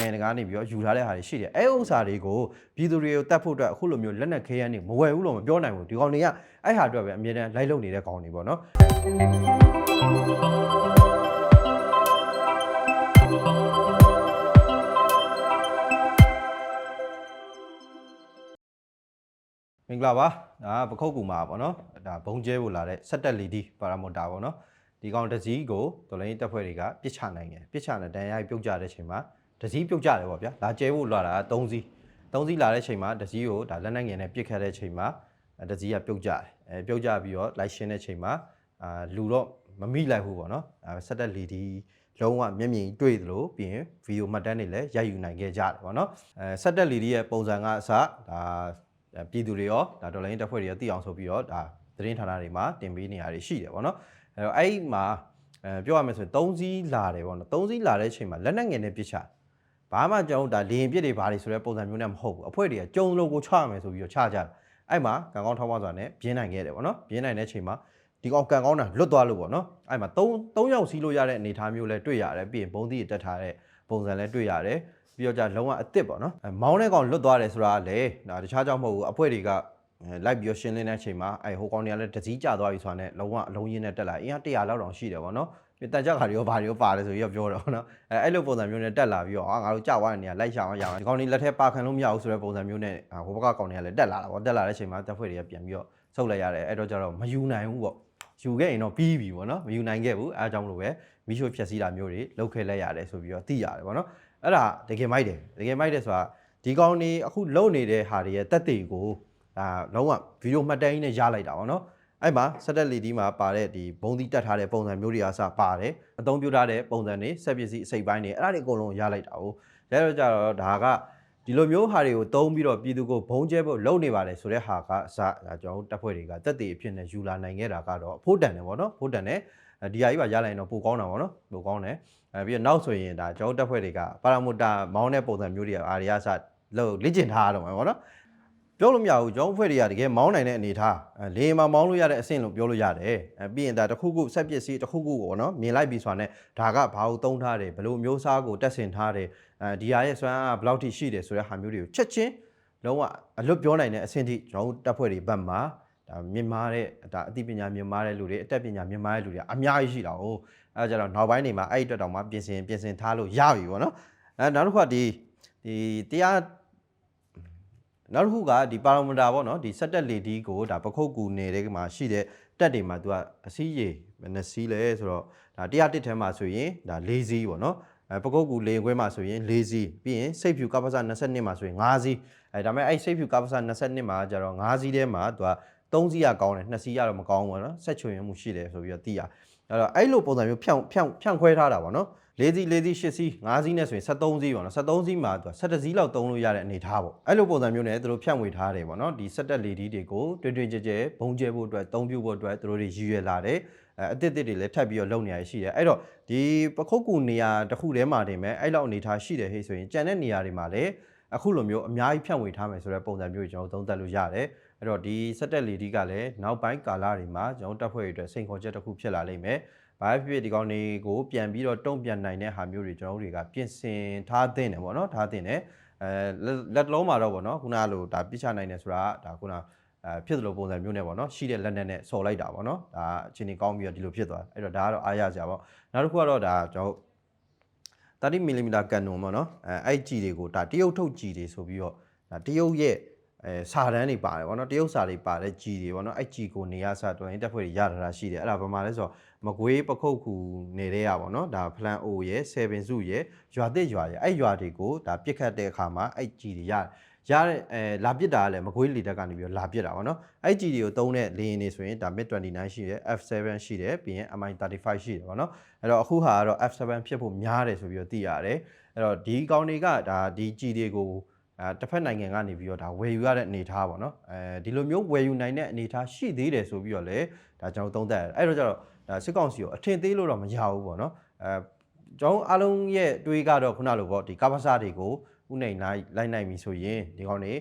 နိုင်ငံတကာကနေပြီးတော့ယူထားတဲ့ဟာတွေရှိတယ်အဲဥစ္စာတွေကိုပြည်သူတွေကိုတတ်ဖို့အတွက်အခုလိုမျိုးလက်နက်ခဲယမ်းတွေမဝယ်ဘူးလို့မပြောနိုင်ဘူးဒီကောင်တွေကအဲ့ဟာအတွက်ပဲအမြဲတမ်းလိုက်လုံနေတဲ့ကောင်တွေပေါ့နော်မင်္ဂလာပါဒါကပခုတ်ကူမှာပေါ့နော်ဒါဘုံကျဲဖို့လာတဲ့ဆက်တက်လီဒီပါရာမိုတာပေါ့နော်ဒီကောင်တစ်စီးကိုတော်လိုင်းတက်ဖွဲ့တွေကပြစ်ချနိုင်တယ်ပြစ်ချတဲ့တန်ရိုက်ပြုတ်ကြတဲ့အချိန်မှာ တစ်စီးပြုတ်ကြတယ်ပေါ့ဗျာလာကျဲဖို့လာတာက3စီး3စီးလာတဲ့အချိန်မှာတစ်စီးကိုဒါလက်နက်ငယ်နဲ့ပြစ်ခတ်တဲ့အချိန်မှာအဲတစ်စီးကပြုတ်ကြတယ်အဲပြုတ်ကြပြီးတော့လိုက်ရှင်းတဲ့အချိန်မှာအာလူတော့မမိလိုက်ဘူးပေါ့နော်အဲဆက်တက်လီဒီလုံးဝမျက်မြင်တွေ့သလိုပြီးရင်ဗီဒီယိုမှတ်တမ်းတွေလည်းရိုက်ယူနိုင်ခဲ့ကြတယ်ပေါ့နော်အဲဆက်တက်လီဒီရဲ့ပုံစံကအစဒါအဲပြည်သူတွေရောဒါဒေါ်လာရင်းတပ်ဖွဲ့တွေရောသိအောင်ဆိုပြီးတော့ဒါသတင်းဌာနတွေမှာတင်ပေးနေရတွေရှိတယ်ပေါ့နော်အဲတော့အဲ့ဒီမှာအဲပြောရမယ်ဆိုရင်3စီးလာတယ်ပေါ့နော်3စီးလာတဲ့အချိန်မှာလက်နက်ငယ်နဲ့ပြစ်ချ ဘာမှကျွန်တော်တို့ဒါလေရင်ပြစ်တွေဘာတွေဆိုတဲ့ပုံစံမျိုးနဲ့မဟုတ်ဘူးအဖွဲ့တွေကကြုံလို့ကိုချရမယ်ဆိုပြီးတော့ချကြတယ်အဲ့မှာကံကောင်းထောက်ပံ့စွာနဲ့ပြင်းနိုင်ခဲ့တယ်ပေါ့နော်ပြင်းနိုင်တဲ့အချိန်မှာဒီကောင်ကံကောင်းတာလွတ်သွားလို့ပေါ့နော်အဲ့မှာ3 3ယောက်စီးလို့ရတဲ့အနေအထားမျိုးလဲတွေ့ရတယ်ပြီးရင်ဘုံသီးတက်ထားတဲ့ပုံစံလဲတွေ့ရတယ်ပြီးတော့じゃလုံးဝအစ်စ်ပေါ့နော်အဲမောင်းတဲ့ကောင်လွတ်သွားတယ်ဆိုတာကလေဒါတခြားကြောင့်မဟုတ်ဘူးအဖွဲ့တွေကအဲလိုက်ပြီးတော့ရှင်းလင်းတဲ့အချိန်မှာအဲဟိုကောင်တွေကလည်းတစည်းကျသွားပြီဆိုတာနဲ့လုံးဝအလုံးရင်းနဲ့တက်လာအင်အား100လောက်တောင်ရှိတယ်ပေါ့နော်ပြီးတန်ကြက်ခါတွေရောဘာတွေရောပါတယ်ဆိုပြီးတော့ပြောတယ်ပေါ့နော်အဲအဲ့လိုပုံစံမျိုးနဲ့တက်လာပြီးတော့အာငါတို့ကြောက်သွားတဲ့နေရာလိုက်ရှောင်အောင်ရအောင်ဒီကောင်တွေလက်ထက်ပါခံလို့မရဘူးဆိုတဲ့ပုံစံမျိုးနဲ့ဟိုဘက်ကကောင်တွေကလည်းတက်လာတာပေါ့တက်လာတဲ့အချိန်မှာတပ်ဖွဲ့တွေကပြန်ပြီးတော့ဆုတ်လိုက်ရတယ်အဲ့တော့ကျတော့မယူနိုင်ဘူးပေါ့ယူခဲ့ရင်တော့ပြီးပြီပေါ့နော်မယူနိုင်ခဲ့ဘူးအဲအကြောင်းမလို့ပဲမီးရှို့ဖြက်စီးတာမျိုးတွေလုပ်ခဲ့လိုက်ရတယ်ဆိုပြီးတော့သိရတယ်ပေါ့နော်အဲ့ဒါတကယ်မိုက်တယ်တကယ်မိုက်တယ်ဆိုတာဒီကောင်နေအခုလုံနေတဲ့ဟာတွေရဲ့တက်တွေကိုဒါလုံးဝဗီဒီယိုမှတ်တမ်းကြီးနဲ့ရလိုက်တာပေါ့နော် အဲ့မှာစက်တက်လီဒီမှာပါတဲ့ဒီဘုံသီးတက်ထားတဲ့ပုံစံမျိုးတွေအားစပါတယ်အသုံးပြုထားတဲ့ပုံစံတွေစက်ပစ္စည်းအစိပ်ပိုင်းတွေအဲ့ဒါတွေအကုန်လုံးရလိုက်တာဟုတ်ဒါတော့ကြတော့ဒါကဒီလိုမျိုးဟာတွေကိုသုံးပြီးတော့ပြည်သူကိုဘုံကျဲဖို့လုပ်နေပါတယ်ဆိုတဲ့ဟာကအစဒါကျွန်တော်တို့တပ်ဖွဲ့တွေကတက်တွေအဖြစ်နဲ့ယူလာနိုင်ခဲ့တာကတော့အဖို့တန်တယ်ပေါ့နော်ဖို့တန်တယ်ဒီဟာကြီးပါရလိုက်ရင်တော့ပိုကောင်းတာပေါ့နော်ပိုကောင်းတယ်အဲပြီးတော့နောက်ဆိုရင်ဒါကျွန်တော်တို့တက်ဖွဲ့တွေကပါရာမိုတာမောင်းတဲ့ပုံစံမျိုးတွေကအာရီယာစလို့လေ့ကျင့်ထားရတော့မှာပေါ့နော် ပြောလို့မရဘူးကျွန်တော်ဖွဲ့တွေကတကယ်မောင်းနိုင်တဲ့အနေထားအဲလေမှာမောင်းလို့ရတဲ့အဆင့်လို့ပြောလို့ရတယ်အဲပြီးရင်ဒါတစ်ခုခုဆက်ပစ္စည်းတစ်ခုခုပေါ့နော်မြင်လိုက်ပြီဆိုတာနဲ့ဒါကဘာလို့သုံးထားတယ်ဘယ်လိုမျိုးစားကိုတက်ဆင်ထားတယ်အဲဒီဟာရဲ့စွမ်းအားဘယ်လောက်ထိရှိတယ်ဆိုတဲ့ဟာမျိုးတွေကိုချက်ချင်းလုံးဝအလွတ်ပြောနိုင်တဲ့အဆင့်ထိကျွန်တော်တို့တက်ဖွဲ့တွေဘက်မှာဒါမြင်မာတဲ့ဒါအသိပညာမြင်မာတဲ့လူတွေအတတ်ပညာမြင်မာတဲ့လူတွေအများကြီးရှိတာဟုတ်အဲဒါကြတော့နောက်ပိုင်းနေမှာအဲ့ဒီအတွက်တောင်မှပြင်ဆင်ပြင်ဆင်ထားလို့ရပြီပေါ့နော်အဲနောက်တစ်ခုကဒီဒီတရား နောက်တစ်ခုကဒီပါရမီတာပေါ့နော်ဒီစက်တက်လေဒီကိုဒါပခုတ်ကူနေတဲ့မှာရှိတဲ့တက်တွေမှာ तू ကအစည်းရေဘယ်နှစီးလဲဆိုတော့ဒါတရားတစ်ထဲမှာဆိုရင်ဒါ၄စီးပေါ့နော်အဲပကုတ်ကူလေခွဲမှာဆိုရင်၄စီးပြီးရင်စိတ်ဖြူကပ္ပစ22မှာဆိုရင်5စီးအဲဒါပေမဲ့အဲ့စိတ်ဖြူကပ္ပစ22မှာကျတော့5စီးထဲမှာ तू က3စီးရကောင်းတယ်2စီးရတော့မကောင်းဘူးပေါ့နော်ဆက်ချွင်မှုရှိတယ်ဆိုပြီးတော့သိရအဲ့တော့အဲ့လိုပုံစံမျိုးဖြန့်ဖြန့်ဖြန့်ခွဲထားတာပေါ့နော် ၄စီး၄စီး၈စီး၅စီးနဲ့ဆိုရင်73စီးပေါ့နော်73စီးမှာသူက17စီးလောက်သုံးလို့ရတဲ့အနေထားပေါ့အဲ့လိုပုံစံမျိုးနဲ့သူတို့ဖြန့်ဝေထားတယ်ပေါ့နော်ဒီ17လေဒီတွေကိုတွင်တွင်ကြဲကြဲဘုံကျဲဖို့အတွက်သုံးပြုဖို့အတွက်သူတို့တွေရည်ရွယ်လာတယ်အဲအတစ်တစ်တွေလည်းထပ်ပြီးတော့လုပ်နေရရှိတယ်အဲ့တော့ဒီပခုတ်ကူနေရာတစ်ခုထဲမှာတင်မဲ့အဲ့လောက်အနေထားရှိတယ်ဟဲ့ဆိုရင်ကြံတဲ့နေရာတွေမှာလည်းအခုလိုမျိုးအများကြီးဖြန့်ဝေထားမယ်ဆိုတဲ့ပုံစံမျိုးကိုကျွန်တော်သုံးသပ်လို့ရတယ်အဲ့တော့ဒီစက်တက်လီဒီကလည်းနောက်ပိုင်းကာလတွေမှာကျွန်တော်တပ်ဖွဲ့တွေအတွက်စိန်ခေါ်ချက်တစ်ခုဖြစ်လာလိမ့်မယ်။ ဘာဖြစ်ဖြစ်ဒီကောင်တွေကိုပြန်ပြီးတော့တုံ့ပြန်နိုင်တဲ့ဟာမျိုးတွေကျွန်တော်တို့တွေကပြင်ဆင်ထားသင့်တယ်ပေါ့နော်ထားသင့်တယ်။အဲလက်လုံးမှာတော့ပေါ့နော်ခုနကလိုဒါပြချနိုင်တယ်ဆိုတာဒါခုနအဲဖြစ်သလိုပုံစံမျိုးနဲ့ပေါ့နော်ရှိတဲ့လက်နဲ့နဲ့ဆော်လိုက်တာပေါ့နော်ဒါအချိန်ကြီးကောင်းပြီးတော့ဒီလိုဖြစ်သွားတယ်အဲ့တော့ဒါကတော့အားရစရာပေါ့နောက်တစ်ခုကတော့ဒါကျွန်တော်30 mm ကန်နွန်ပေါ့နော်အဲအဲ့ကြည်တွေကိုဒါတရုတ်ထုတ်ကြည်တွေဆိုပြီးတော့ဒါတရုတ်ရဲ့အဲစာတန်းတွေပါတယ်ဗောနော်တရုတ်စာတွေပါတဲ့ကြည်တွေဗောနော်အဲ့ကြည်ကိုနေရစတော်ရင်တက်ဖွဲ့တွေရတာရှိတယ်အဲ့ဒါဘာမှလဲဆိုတော့ မကွေးပခုတ်ကူနေတဲ့ရဗောနော်ဒါဖလန်အိုရဲ့ဆယ်ပင်စုရဲ့ရွာတစ်ရွာရဲ့အဲ့ရွာတွေကိုဒါပြစ်ခတ်တဲ့အခါမှာအဲ့ကြည်တွေရတယ်ရတဲ့အဲလာပစ်တာကလည်းမကွေးလီတက်ကနေပြီးတော့လာပစ်တာဗောနော်အဲ့ကြည်တွေကိုတုံးတဲ့လေရင်တွေဆိုရင်ဒါ MiG 29ရှိတယ် F7 ရှိတယ်ပြီးရင် MI35 ရှိတယ်ဗောနော်အဲ့တော့အခုဟာကတော့ F7 ဖြစ်ဖို့များတယ်ဆိုပြီးတော့သိရတယ်အဲ့တော့ဒီကောင်တွေကဒါဒီကြည်တွေကိုအဲတစ်ဖက်နိုင်ငံကနေပြီးတော့ဒါဝယ်ယူရတဲ့အနေအထားပေါ့နော်အဲဒီလိုမျိုးဝယ်ယူနိုင်တဲ့အနေအထားရှိသေးတယ်ဆိုပြီးတော့လေဒါကျွန်တော်သုံးသပ်ရတယ်အဲ့တော့ကျတော့ ဒါစစ်ကောင်စီကိုအထင်သေးလို့တော့မရဘူးပေါ့နော်အဲကျွန်တော်အားလုံးရဲ့တွေးကတော့ခုနလိုပေါ့ဒီကာဘာစာတွေကိုဥနိုင်နိုင်လိုက်နိုင်ပြီဆိုရင်ဒီကောင်တွေ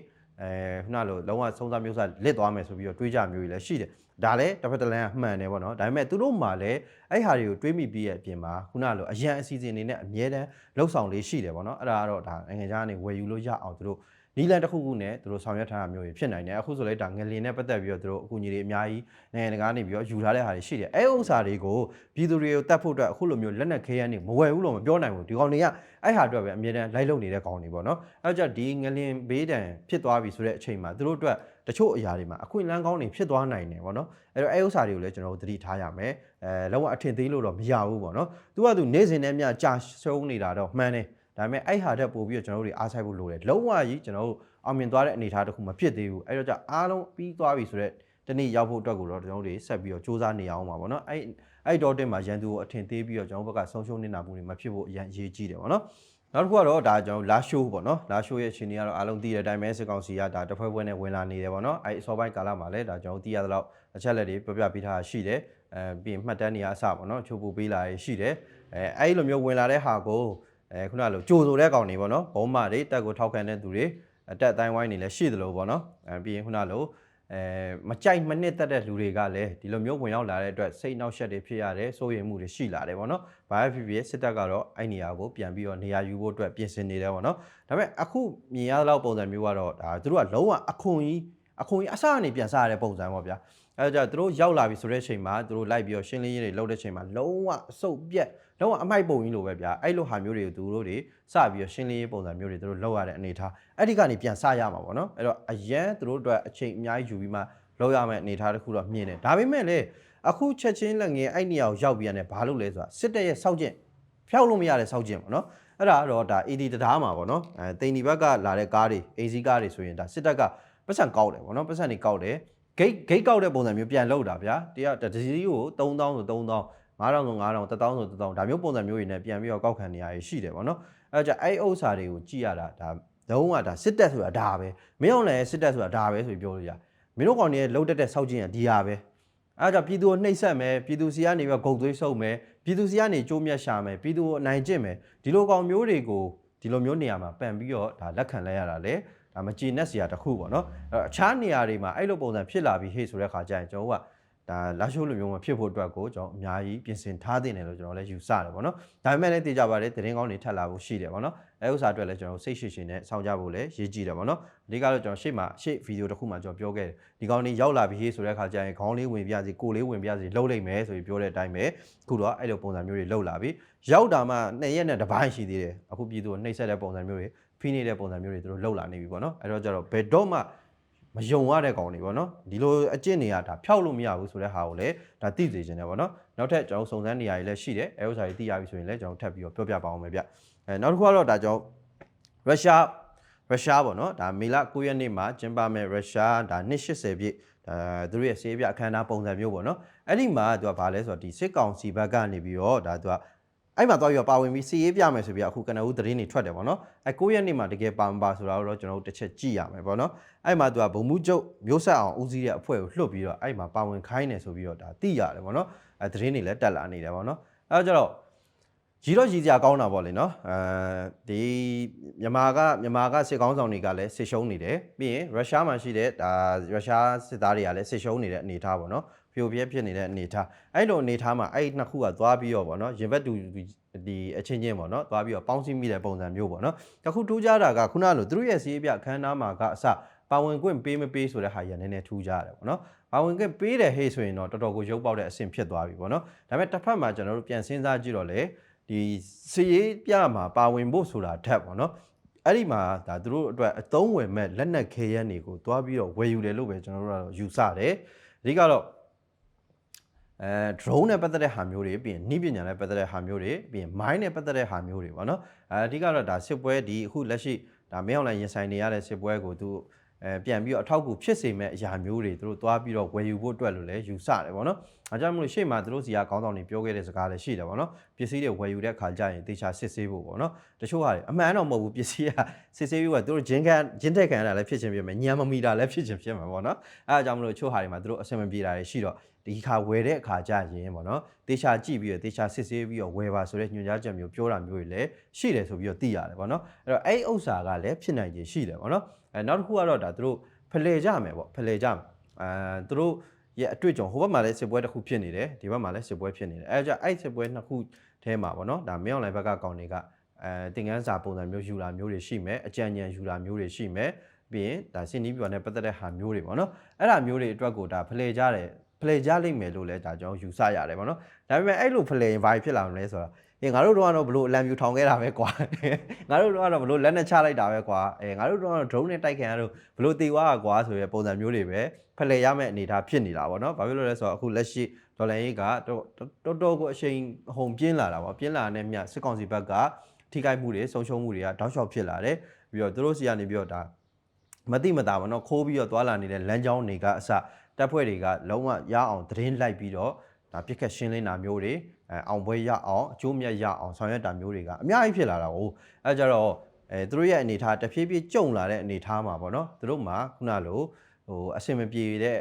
အဲခုနလိုလုံးဝဆုံးစားမျိုးစားလစ်သွားမယ်ဆိုပြီးတော့တွေးကြမျိုးကြီးလည်းရှိတယ်ဒါလည်းတစ်ဖက်တစ်လမ်းကမှန်တယ်ပေါ့နော်ဒါပေမဲ့သူတို့မှလည်းအဲ့ဟာတွေကိုတွေးမိပြီးရဲ့အပြင်မှာခုနလိုအရန်အစီအစဉ်တွေနဲ့အမြဲတမ်းလှုပ်ဆောင်လေးရှိတယ်ပေါ့နော်အဲ့ဒါကတော့ဒါနိုင်ငံခြားကနေဝယ်ယူလို့ရအောင်သူတို့ နီလန်တစ်ခုခုနဲ့သူတို့ဆောင်ရွက်ထားတာမျိုးတွေဖြစ်နိုင်တယ်အခုဆိုလဲဒါငလင်နဲ့ပတ်သက်ပြီးတော့သူတို့အကူအညီတွေအများကြီးနိုင်ငံတကာကနေပြီးတော့ယူထားတဲ့ဟာတွေရှိတယ်အဲဥစ္စာတွေကိုပြည်သူတွေကိုတတ်ဖို့အတွက်အခုလိုမျိုးလက်နက်ခဲယမ်းတွေမဝယ်ဘူးလို့မပြောနိုင်ဘူးဒီကောင်တွေကအဲ့ဟာအတွက်ပဲအမြဲတမ်းလိုက်လုံနေတဲ့ကောင်တွေပေါ့နော်အဲကြောင့်ဒီငလင်ဘေးတံဖြစ်သွားပြီဆိုတဲ့အချိန်မှာသူတို့အတွက်တချို့အရာတွေမှာအခွင့်အလမ်းကောင်းတွေဖြစ်သွားနိုင်တယ်ပေါ့နော်အဲ့တော့အဲဥစ္စာတွေကိုလည်းကျွန်တော်တို့သတိထားရမယ်အဲလုံးဝအထင်သေးလို့တော့မရဘူးပေါ့နော်သူကသူနေ့စဉ်နဲ့မျှကြာရှုံးနေတာတော့မှန်တယ် ဒါပေမဲ့အဲ့ဟာတက်ပို့ပြီးတော့ကျွန်တော်တို့တွေအားဆိုင်ဖို့လိုတယ်လုံးဝကြီးကျွန်တော်တို့အောင်မြင်သွားတဲ့အနေအထားတစ်ခုမဖြစ်သေးဘူးအဲ့တော့じゃအားလုံးပြီးသွားပြီဆိုတော့တနေ့ရောက်ဖို့အတွက်ကိုတော့ကျွန်တော်တို့တွေဆက်ပြီးတော့စူးစမ်းနေအောင်ပါဗောနော်အဲ့အဲ့တော့တင်မှာရန်သူကိုအထင်သေးပြီးတော့ကျွန်တော်တို့ဘက်ကဆုံးရှုံးနေတာမှုတွေမဖြစ်ဖို့အရင်အရေးကြီးတယ်ဗောနော်နောက်တစ်ခုကတော့ဒါကျွန်တော်လာရှိုးပေါ့နော်လာရှိုးရဲ့အချိန်ကြီးကတော့အားလုံးသိတဲ့အတိုင်းပဲစစ်ကောင်စီကဒါတစ်ဖွဲဖွဲနဲ့ဝင်လာနေတယ်ပေါ့နော်အဲ့အစောပိုင်းကာလမှာလည်းဒါကျွန်တော်သိရသလောက်အချက်လက်တွေပြပြပေးထားရှိတယ်အဲပြီးရင်မှတ်တမ်းတွေအစပေါ့နော်ချိုးပူပေးလာရရှိတယ်အဲအဲ့လိုမျိုးဝင်လာတဲ့ဟာကို အဲခုနလိုကြိုဆိုတဲ့ကောင်တွေပေါ့နော်ဘုံမတွေတက်ကိုထောက်ခံတဲ့သူတွေအတက်အတိုင်းဝိုင်းနေလည်းရှိသလိုပေါ့နော်အဲပြီးရင်ခုနလိုအဲမကြိုက်မနစ်သက်တဲ့လူတွေကလည်းဒီလိုမျိုးဝင်ရောက်လာတဲ့အတွက်စိတ်နှောက်ယှက်တွေဖြစ်ရတယ်စိုးရိမ်မှုတွေရှိလာတယ်ပေါ့နော်။ဘာဖြစ်ဖြစ်စစ်တပ်ကတော့အဲ့နေရာကိုပြန်ပြီးတော့နေရာယူဖို့အတွက်ပြင်ဆင်နေတယ်ပေါ့နော်။ဒါပေမဲ့အခုမြင်ရတဲ့လောက်ပုံစံမျိုးကတော့ဒါသူတို့ကလုံးဝအခွန်ကြီးအခွန်ကြီးအစကနေပြန်စားရတဲ့ပုံစံပေါ့ဗျာ။ အဲဒါကြောင့်သူတို့ရောက်လာပြီဆိုတဲ့အချိန်မှာသူတို့လိုက်ပြီးတော့ရှင်းလင်းရေးတွေလုပ်တဲ့အချိန်မှာလုံးဝအဆုတ်ပြက်လုံးဝအမိုက်ပုံကြီးလိုပဲဗျာအဲ့လိုဟာမျိုးတွေကိုသူတို့တွေစပြီးတော့ရှင်းလင်းရေးပုံစံမျိုးတွေသူတို့လောက်ရတဲ့အနေထားအဲ့ဒီကနေပြန်စရမှာပေါ့နော်အဲ့တော့အရန်သူတို့အတွက်အချိန်အများကြီးယူပြီးမှလောက်ရမယ့်အနေထားတစ်ခုတော့မြင်တယ်ဒါပေမဲ့လည်းအခုချက်ချင်းလက်ငယ်အဲ့နေရာကိုရောက်ပြီးရတယ်ဘာလို့လဲဆိုတာစစ်တပ်ရဲ့စောက်ကျင့်ဖျောက်လို့မရတဲ့စောက်ကျင့်ပေါ့နော်အဲ့ဒါကတော့ဒါ AD တရားမှာပေါ့နော်အဲတိန်ဒီဘက်ကလာတဲ့ကားတွေ AC ကားတွေဆိုရင်ဒါစစ်တပ်ကပတ်စံကောက်တယ်ပေါ့နော်ပတ်စံတွေကောက်တယ် ဂိတ်ဂိတ်ကောက်တဲ့ပုံစံမျိုးပြန်လောက်တာဗျာတရားတစီကို3000ဆို3000 9000ဆို9000 1000ဆို1000ဒါမျိုးပုံစံမျိုးတွေနဲ့ပြန်ပြီးတော့ကောက်ခံနေရရှိတယ်ပေါ့နော်အဲကြအဲ့ဥစ္စာတွေကိုကြည့်ရတာဒါလုံးဝဒါစစ်တက်ဆိုတာဒါပဲမင်းအောင်လည်းစစ်တက်ဆိုတာဒါပဲဆိုပြီးပြောလို့ရမင်းတို့ကောင်တွေလှုပ်တက်တဲ့စောက်ချင်းကဒီဟာပဲအဲကြောင့်ပြည်သူကိုနှိပ်စက်မယ်ပြည်သူစီကနေပြီးဂုံသွေးဆုပ်မယ်ပြည်သူစီကနေကြိုးမြတ်ရှာမယ်ပြည်သူကိုအနိုင်ကျင့်မယ်ဒီလိုကောင်မျိုးတွေကို ဒီလိုမျိုးနေရာမှာပန်ပြီးတော့ဒါလက်ခံလဲရတာလေဒါမကြည်နဲ့စရာတစ်ခုပေါ့နော်အဲအခြားနေရာတွေမှာအဲ့လိုပုံစံဖြစ်လာပြီးဟေ့ဆိုတဲ့ခါကျရင်ကျွန်တော်က ဒါလာရှိုးလိုမျိုးမဖြစ်ဖို့အတွက်ကိုကျွန်တော်အများကြီးပြင်ဆင်ထားတင်တယ်လို့ကျွန်တော်လည်းယူဆတယ်ပေါ့နော်ဒါပေမဲ့လည်းသိကြပါတယ်သတင်းကောင်းတွေထပ်လာဖို့ရှိတယ်ပေါ့နော်အဲဥစ္စာအတွက်လည်းကျွန်တော်စိတ်ရှိရှိနဲ့စောင့်ကြဖို့လည်းရည်ကြည်တယ်ပေါ့နော်အဓိကတော့ကျွန်တော်ရှေ့မှာရှေ့ဗီဒီယိုတစ်ခုမှကျွန်တော်ပြောခဲ့တယ်ဒီကောင်းလေးရောက်လာပြီဟေးဆိုတဲ့အခါကျရင်ခေါင်းလေးဝင်ပြစီကိုယ်လေးဝင်ပြစီလှုပ်လိုက်မယ်ဆိုပြီးပြောတဲ့အတိုင်းပဲအခုတော့အဲ့လိုပုံစံမျိုးတွေလှုပ်လာပြီရောက်တာမှနှစ်ရက်နဲ့တစ်ပိုင်းရှိသေးတယ်အခုပြည်သူကိုနှိပ်စက်တဲ့ပုံစံမျိုးတွေဖိနေတဲ့ပုံစံမျိုးတွေသူတို့လှုပ်လာနေပြီပေါ့နော်အဲ့တော့ကျတော့ဘယ်တော့မှ မယုံရတဲ့ကောင်တွေပေါ့နော်ဒီလိုအကျင့်တွေကဒါဖျောက်လို့မရဘူးဆိုတဲ့ဟာကိုလည်းဒါသိစေချင်တယ်ပေါ့နော်နောက်ထပ်ကျွန်တော်စုံစမ်းနေရာတွေလည်းရှိတယ်အဲဥစ္စာတွေသိရပြီဆိုရင်လည်းကျွန်တော်ထပ်ပြီးတော့ပြောပြပါအောင်မယ်ဗျအဲနောက်တစ်ခုကတော့ဒါကျွန်တော်ရုရှားရုရှားပေါ့နော်ဒါမေလ9ရက်နေ့မှာကျင်းပမဲ့ရုရှားဒါ280ပြည့်ဒါသူတို့ရဲ့ဆေးပြအခမ်းအနားပုံစံမျိုးပေါ့နော်အဲ့ဒီမှာသူကဘာလဲဆိုတော့ဒီစစ်ကောင်စီဘက်ကနေပြီးတော့ဒါသူက အဲ့မှာသွားပြီးတော့ပါဝင်ပြီးစီရေးပြမယ်ဆိုပြီးအခုကနဦးသတင်းတွေထွက်တယ်ပေါ့နော်အဲ9ရက်နေ့မှာတကယ်ပါမပါဆိုတာတော့ကျွန်တော်တို့တစ်ချက်ကြည့်ရမယ်ပေါ့နော်အဲ့မှာသူကဘုံမှုကျုပ်မျိုးဆက်အောင်ဦးစီးတဲ့အဖွဲ့ကိုလွှတ်ပြီးတော့အဲ့မှာပါဝင်ခိုင်းတယ်ဆိုပြီးတော့ဒါသိရတယ်ပေါ့နော်အဲသတင်းတွေလည်းတက်လာနေတယ်ပေါ့နော်အဲတော့ကျတော့ကြီးတော့ကြီးစရာကောင်းတာပေါ့လေနော်အဲဒီမြန်မာကမြန်မာကစစ်ကောင်းဆောင်တွေကလည်းစစ်ရှုံးနေတယ်ပြီးရင်ရုရှားမှာရှိတဲ့ဒါရုရှားစစ်သားတွေကလည်းစစ်ရှုံးနေတဲ့အနေအထားပေါ့နော် ဖြိုပြဲဖြစ်နေတဲ့အနေအထားအဲ့လိုအနေအထားမှာအဲ့နှစ်ခုကသွားပြီးတော့ပေါ့နော်ရင်ဘတ်တူဒီအချင်းချင်းပေါ့နော်သွားပြီးတော့ပေါင်းစည်းမိတဲ့ပုံစံမျိုးပေါ့နော်တခုထူးခြားတာကခုနလိုသူတို့ရဲ့စီးပြအခမ်းအနားမှာကအစပါဝင်ခွင့်ပေးမပေးဆိုတဲ့ဟာကြီးနည်းနည်းထူးခြားတယ်ပေါ့နော်ပါဝင်ခွင့်ပေးတယ်ဟေ့ဆိုရင်တော့တော်တော်ကိုရုပ်ပေါက်တဲ့အဆင့်ဖြစ်သွားပြီပေါ့နော်ဒါပေမဲ့တစ်ဖက်မှာကျွန်တော်တို့ပြန်စဉ်းစားကြည့်တော့လေဒီစီရေးပြမှာပါဝင်ဖို့ဆိုတာထက်ပေါ့နော်အဲ့ဒီမှာဒါသူတို့အတွက်အသုံးဝင်မဲ့လက်နက်ခဲယမ်းတွေကိုတွားပြီးတော့ဝယ်ယူတယ်လို့ပဲကျွန်တော်တို့ကတော့ယူဆတယ်အဓိကတော့ အဲ drone နဲ့ပတ်သက်တဲ့ဟာမျိုးတွေပြီးရင်နှီးပညာနဲ့ပတ်သက်တဲ့ဟာမျိုးတွေပြီးရင် mine နဲ့ပတ်သက်တဲ့ဟာမျိုးတွေပေါ့နော်အဲအဓိကတော့ဒါစစ်ပွဲဒီအခုလက်ရှိဒါမင်းအောင်လိုင်းရင်ဆိုင်နေရတဲ့စစ်ပွဲကိုသူအဲပြန်ပြီးတော့အထောက်အကူဖြစ်စေမဲ့အရာမျိုးတွေသူတို့သွားပြီးတော့ဝယ်ယူဖို့အတွက်လို့လည်းယူဆတယ်ပေါ့နော်။အဲကြောင့်မလို့ရှေ့မှာသူတို့စီကခေါင်းဆောင်တွေပြောခဲ့တဲ့စကားလည်းရှိတယ်ပေါ့နော်။ပစ္စည်းတွေဝယ်ယူတဲ့ခါကျရင်တေချာစစ်ဆေးဖို့ပေါ့နော်။တချို့ဟာအမှန်တော့မဟုတ်ဘူးပစ္စည်းကစစ်ဆေးပြီးတော့သူတို့ဂျင်းကန်ဂျင်းတက်ခံရတာလည်းဖြစ်ချင်းဖြစ်မယ်ညံမမီတာလည်းဖြစ်ချင်းဖြစ်မှာပေါ့နော်။အဲအကြောင်းမလို့ချို့ဟာတွေမှာသူတို့အဆင်မပြေတာတွေရှိတော့ ဒီခါဝယ်တဲ့အခါကြရင်ပေါ့နော်တေချာကြည့်ပြီးတော့တေချာစစ်ဆေးပြီးတော့ဝယ်ပါဆိုတဲ့ညွှန်ကြားချက်မျိုးပြောတာမျိုးတွေလည်းရှိတယ်ဆိုပြီးတော့သိရတယ်ပေါ့နော်အဲ့တော့အဲ့ဥစ္စာကလည်းဖြစ်နိုင်ခြင်းရှိတယ်ပေါ့နော်အဲနောက်တစ်ခုကတော့ဒါသူတို့ဖလှယ်ကြမယ်ပေါ့ဖလှယ်ကြမယ်အဲသူတို့ရဲ့အတွေ့အကြုံဟိုဘက်မှာလည်းစစ်ပွဲတစ်ခုဖြစ်နေတယ်ဒီဘက်မှာလည်းစစ်ပွဲဖြစ်နေတယ်အဲဒါကြောင့်အဲ့စစ်ပွဲနှစ်ခုထဲမှာပေါ့နော်ဒါမင်းအောင်လိုင်ဘက်ကကောင်တွေကအဲတင်ကန်းစာပုံစံမျိုးယူလာမျိုးတွေရှိမယ်အကြံဉာဏ်ယူလာမျိုးတွေရှိမယ်ပြီးရင်ဒါစင်နီးပြွာနဲ့ပတ်သက်တဲ့ဟာမျိုးတွေပေါ့နော်အဲ့ဒါမျိုးတွေအတွက်ကိုဒါဖလှယ်ကြတယ် ဖလှယ်ကြလိမ့်မယ်လို့လည်းဒါကျွန်တော်ယူဆရတယ်ပေါ့နော်ဒါပေမဲ့အဲ့လိုဖလှယ်ရင်ဘာဖြစ်လာမလဲဆိုတော့အေးငါတို့တော့ကတော့ဘလို့အလံပြူထောင်ခဲ့တာပဲကွာငါတို့တော့ကတော့ဘလို့လက်နဲ့ချလိုက်တာပဲကွာအေးငါတို့တော့ကတော့ drone နဲ့တိုက်ခံရတော့ဘလို့တေသွားကွာဆိုရယ်ပုံစံမျိုးတွေပဲဖလှယ်ရမယ့်အနေအထားဖြစ်နေတာပေါ့နော်ဘာဖြစ်လို့လဲဆိုတော့အခုလက်ရှိဒေါ်လာရေးကတော်တော်ကိုအချိန်ဟုန်ပြင်းလာတာပေါ့ပြင်းလာတဲ့မြစစ်ကောင်စီဘက်ကထိခိုက်မှုတွေဆုံးရှုံးမှုတွေကတောက်လျှောက်ဖြစ်လာတယ်ပြီးတော့သူတို့စီကနေပြီးတော့ဒါမတိမတာပေါ့နော်ခိုးပြီးတော့သွာလာနေတဲ့လမ်းကြောင်းတွေကအစ တပ်ဖွဲ့တွေကလုံးဝရအောင်သတင်းလိုက်ပြီးတော့ဒါပြစ်ခတ်ရှင်းလင်းတာမျိုးတွေအဲအောင်ပွဲရအောင်အကျိုးမြတ်ရအောင်ဆောင်ရွက်တာမျိုးတွေကအများကြီးဖြစ်လာတာကိုအဲကြတော့အဲသူတို့ရဲ့အနေထားတဖြည်းဖြည်းကြုံလာတဲ့အနေထားမှာပေါ့နော်သူတို့မှာခုနလိုဟိုအဆင်မပြေတဲ့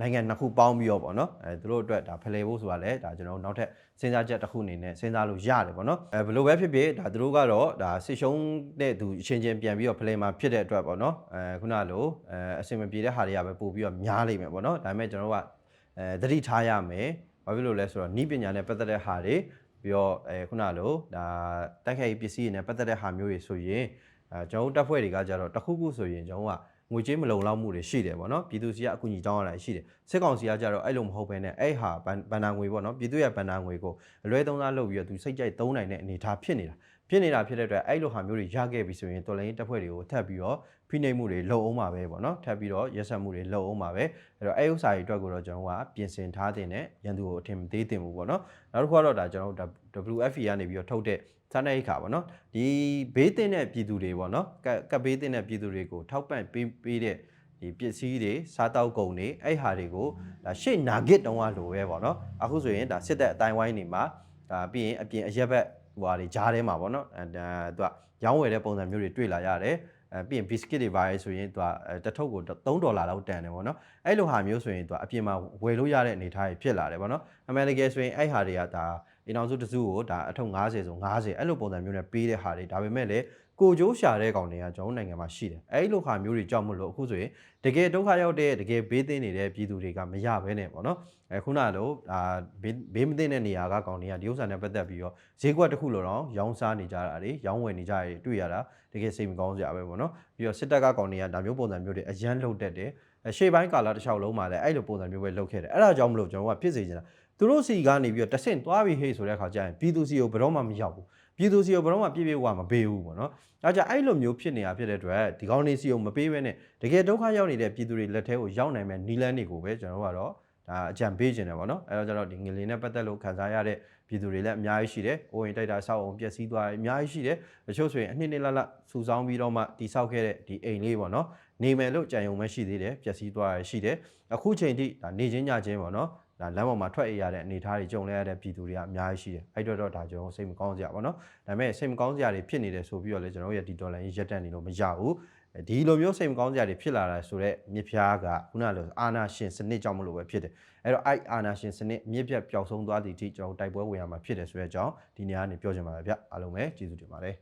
နိုင်ငံနှစ်ခုပေါင်းပြီးတော့ပေါ့နော်အဲသူတို့အတွက်ဒါဖလှယ်ဖို့ဆိုတာလည်းဒါကျွန်တော်တို့နောက်ထပ်စဉ်းစားချက်တစ်ခုအနေနဲ့စဉ်းစားလို့ရတယ်ပေါ့နော်အဲဘယ်လိုပဲဖြစ်ဖြစ်ဒါသူတို့ကတော့ဒါဆစ်ရှုံးတဲ့သူအချင်းချင်းပြန်ပြီးတော့ဖလှယ်မှာဖြစ်တဲ့အတွက်ပေါ့နော်အဲခုနလိုအဲအဆင်မပြေတဲ့ဟာတွေကပဲပို့ပြီးတော့များလိမ့်မယ်ပေါ့နော်ဒါပေမဲ့ကျွန်တော်တို့ကအဲသတိထားရမယ်ဘာဖြစ်လို့လဲဆိုတော့ဤပညာနဲ့ပတ်သက်တဲ့ဟာတွေပြီးတော့အဲခုနလိုဒါတိုက်ခိုက်ရေးပစ္စည်းတွေနဲ့ပတ်သက်တဲ့ဟာမျိုးတွေဆိုရင်အဲကျွန်တော်တို့တပ်ဖွဲ့တွေကကြတော့တစ်ခုခုဆိုရင်ကျွန်တော်က ငွေကြေးမလုံလောက်မှုတွေရှိတယ်ပေါ့နော်ပြည်သူစီကအကူအညီတောင်းရတာရှိတယ်စစ်ကောင်စီကကြတော့အဲ့လိုမဟုတ်ဘဲနဲ့အဲ့ဟာဘန်နာငွေပေါ့နော်ပြည်သူရဲ့ဘန်နာငွေကိုအလွဲသုံးစားလုပ်ပြီးတော့သူစိတ်ကြိုက်သုံးနိုင်တဲ့အနေအထားဖြစ်နေတာဖြစ်နေတာဖြစ်တဲ့အတွက်အဲ့လိုဟာမျိုးတွေရခဲ့ပြီဆိုရင်တော်လိုင်းတပ်ဖွဲ့တွေကိုထပ်ပြီးတော့ဖိနှိပ်မှုတွေလုံအောင်ပါပဲပေါ့နော်ထပ်ပြီးတော့ရက်ဆက်မှုတွေလုံအောင်ပါပဲအဲ့တော့အဲ့ဥစ္စာတွေအတွက်ကိုတော့ကျွန်တော်ကပြင်ဆင်ထားတဲ့နဲ့ရန်သူကိုအထင်မသေးတင်ဘူးပေါ့နော်နောက်တစ်ခုကတော့ဒါကျွန်တော်တို့ WFP ကနေပြီးတော့ထုတ်တဲ့ စားနပ်ရိက္ခာပေါ့နော်ဒီဘေးတင်တဲ့ပြည်သူတွေပေါ့နော်ကက်ကပ်ဘေးတင်တဲ့ပြည်သူတွေကိုထောက်ပံ့ပေးပေးတဲ့ဒီပစ္စည်းတွေစားတောက်ကုန်တွေအဲ့ဟာတွေကိုဒါရှေ့နာဂစ်တုံးကလိုပဲပေါ့နော်အခုဆိုရင်ဒါစစ်တဲ့အတိုင်းဝိုင်းနေမှာဒါပြီးရင်အပြင်အရက်ဘက်ဟိုဟာတွေဂျားထဲမှာပေါ့နော်အဲဒါသူကရောင်းဝယ်တဲ့ပုံစံမျိုးတွေတွေ့လာရတယ်အဲပြီးရင် biscuit တွေပါရဲဆိုရင်သူကတထုပ်ကို3ဒေါ်လာလောက်တန်တယ်ပေါ့နော်အဲ့လိုဟာမျိုးဆိုရင်သူကအပြင်မှာဝယ်လို့ရတဲ့အနေအထားတွေဖြစ်လာတယ်ပေါ့နော်အမေရိကန်ဆိုရင်အဲ့ဟာတွေကဒါ အင်အောင်စုတစုကိုဒါအထုပ်90ဆို90အဲ့လိုပုံစံမျိုးနဲ့ပေးတဲ့ဟာတွေဒါပေမဲ့လည်းကိုကျိုးရှာတဲ့ကောင်တွေကကျွန်တော်နိုင်ငံမှာရှိတယ်အဲ့လိုခါမျိုးတွေကြောက်မလို့အခုဆိုရင်တကယ်ဒုက္ခရောက်တဲ့တကယ်ဘေးသင့်နေတဲ့ပြည်သူတွေကမရဘဲနဲ့ပေါ့နော်အဲခုနလိုအာဘေးမသင့်တဲ့နေရာကကောင်တွေကဒီဥစ္စာနဲ့ပတ်သက်ပြီးတော့ဈေးကွက်တစ်ခုလိုတော့ရောင်းစားနေကြတာတွေရောင်းဝယ်နေကြတွေတွေ့ရတာတကယ်စိတ်မကောင်းစရာပဲပေါ့နော်ပြီးတော့စစ်တပ်ကကောင်တွေကဒါမျိုးပုံစံမျိုးတွေအရန်လှုပ်တတ်တယ်ရှေ့ပိုင်းကာလတစ်လျှောက်လုံးမှာလည်းအဲ့လိုပုံစံမျိုးပဲလှုပ်ခဲ့တယ်အဲ့ဒါကြောင့်မလို့ကျွန်တော်ကဖြစ်စေချင်တာ သူတို့စီကနေပြီးတော့တဆင့်သွားပြီးဟေ့ဆိုတဲ့အခါကျရင်ပြည်သူစီကိုဘယ်တော့မှမရောက်ဘူးပြည်သူစီကိုဘယ်တော့မှပြည့်ပြည့်ဝမပေးဘူးပေါ့နော်အဲကြအဲ့လိုမျိုးဖြစ်နေတာဖြစ်တဲ့အတွက်ဒီကောင်းနေစီကိုမပေးဘဲနဲ့တကယ်ဒုက္ခရောက်နေတဲ့ပြည်သူတွေလက်ထဲကိုရောက်နိုင်မဲ့နီလန်းတွေကိုပဲကျွန်တော်တို့ကတော့ဒါအကြံပေးခြင်းတယ်ပေါ့နော်အဲတော့ကျတော့ဒီငလင်းနဲ့ပတ်သက်လို့ခံစားရတဲ့ပြည်သူတွေလည်းအများကြီးရှိတယ်။အိုးရင်တိုက်တာဆောက်အောင်ပျက်စီးသွားတယ်အများကြီးရှိတယ်။တချို့ဆိုရင်အနှစ်နှစ်လလစူဆောင်းပြီးတော့မှတိဆောက်ခဲ့တဲ့ဒီအိမ်လေးပေါ့နော်။နေမယ်လို့ကြံယုံမဲ့ရှိသေးတယ်ပျက်စီးသွားရရှိတယ်။အခုချိန်ထိဒါနေချင်းညချင်းပေါ့နော်။ ဒါလမ်းပေါ်မှာထွက်ရရတဲ့အနေအထားတွေကြုံလဲရတဲ့ပြည်သူတွေကအများကြီးရှိတယ်။အဲ့တော့တော့ဒါကျွန်တော်စိတ်မကောင်းစရာပေါ့နော်။ဒါပေမဲ့စိတ်မကောင်းစရာတွေဖြစ်နေတယ်ဆိုပြီးတော့လည်းကျွန်တော်ရဲ့ဒီဒေါ်လာကြီးရက်တက်နေလို့မရဘူး။ဒီလိုမျိုးစိတ်မကောင်းစရာတွေဖြစ်လာတာဆိုတော့မြစ်ဖျားကခုနလိုအာနာရှင်စနစ်ကြောင့်မလို့ပဲဖြစ်တယ်အဲ့တော့အဲ့အာနာရှင်စနစ်မြစ်ပြတ်ပျောက်ဆုံးသွားသည့်အထိကျွန်တော်တိုက်ပွဲဝင်ရမှာဖြစ်တယ်ဆိုတဲ့အကြောင်းဒီနေရာကနေပြောချင်ပါတယ်ဗျအားလုံးပဲကျေးဇူးတင်ပါတယ်